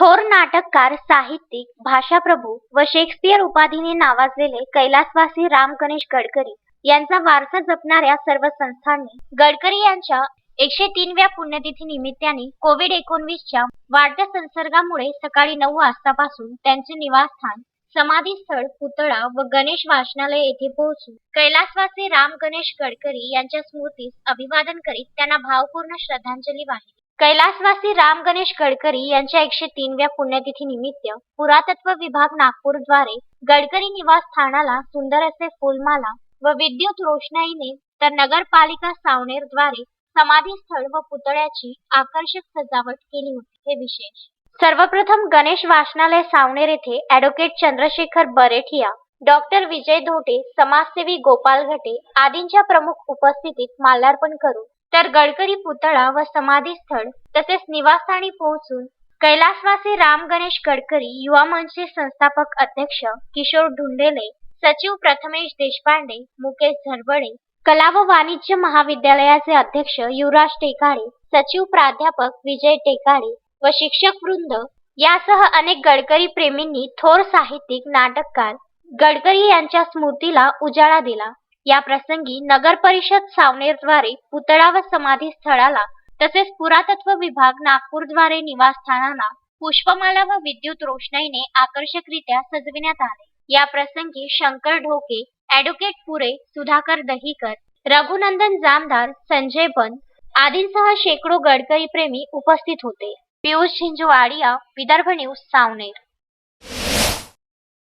थोर नाटककार साहित्यिक भाषाप्रभू व शेक्सपियर उपाधीने नावाजलेले कैलासवासी राम गणेश गडकरी यांचा वारसा जपणाऱ्या सर्व संस्थांनी गडकरी यांच्या एकशे तीनव्या पुण्यतिथी निमित्ताने कोविड एकोणवीसच्या वाढत्या संसर्गामुळे सकाळी नऊ वाजतापासून त्यांचे निवासस्थान समाधी स्थळ पुतळा व गणेश वाचनालय येथे पोहोचून कैलासवासी राम गणेश गडकरी यांच्या स्मृतीस अभिवादन करीत त्यांना भावपूर्ण श्रद्धांजली वाहिली. कैलासवासी राम गणेश गडकरी यांच्या एकशे तीनव्या पुण्यतिथी निमित्त पुरातत्व विभाग नागपूरद्वारे गडकरी निवास स्थानाला सुंदर असे फुलमाला व विद्युत रोषणाईने तर नगरपालिका सावनेरद्वारे समाधी स्थळ व पुतळ्याची आकर्षक सजावट केली होती. हे विशेष. सर्वप्रथम गणेश वाचनालय सावनेर येथे ॲडव्होकेट चंद्रशेखर बरेठिया डॉक्टर विजय धोटे समाजसेवी गोपाल घटे आदींच्या प्रमुख उपस्थितीत माल्यार्पण करून तर गडकरी पुतळा व समाधी स्थळ तसेच निवासस्थानी पोहोचून कैलासवासी राम गणेश गडकरी युवा मंचचे संस्थापक अध्यक्ष किशोर ढुंडेले सचिव प्रथमेश देशपांडे मुकेश झरबडे कला व वाणिज्य महाविद्यालयाचे अध्यक्ष युवराज टेकाळे सचिव प्राध्यापक विजय टेकाळे व शिक्षक वृंद यासह अनेक गडकरी प्रेमींनी थोर साहित्यिक नाटककार गडकरी यांच्या स्मृतीला उजाळा दिला. या प्रसंगी नगर परिषद सावनेरद्वारे पुतळा व समाधी स्थळाला तसेच पुरातत्व विभाग नागपूरद्वारे निवासस्थानाला पुष्पमाला व विद्युत रोषणाईने आकर्षकरित्या सजविण्यात आले. या प्रसंगी शंकर ढोके ॲडव्होकेट पुरे सुधाकर दहीकर रघुनंदन जामदार संजय बन आदींसह शेकडो गडकरी प्रेमी उपस्थित होते. पियुष झिंझवाडिया विदर्भ न्यूज सावनेर.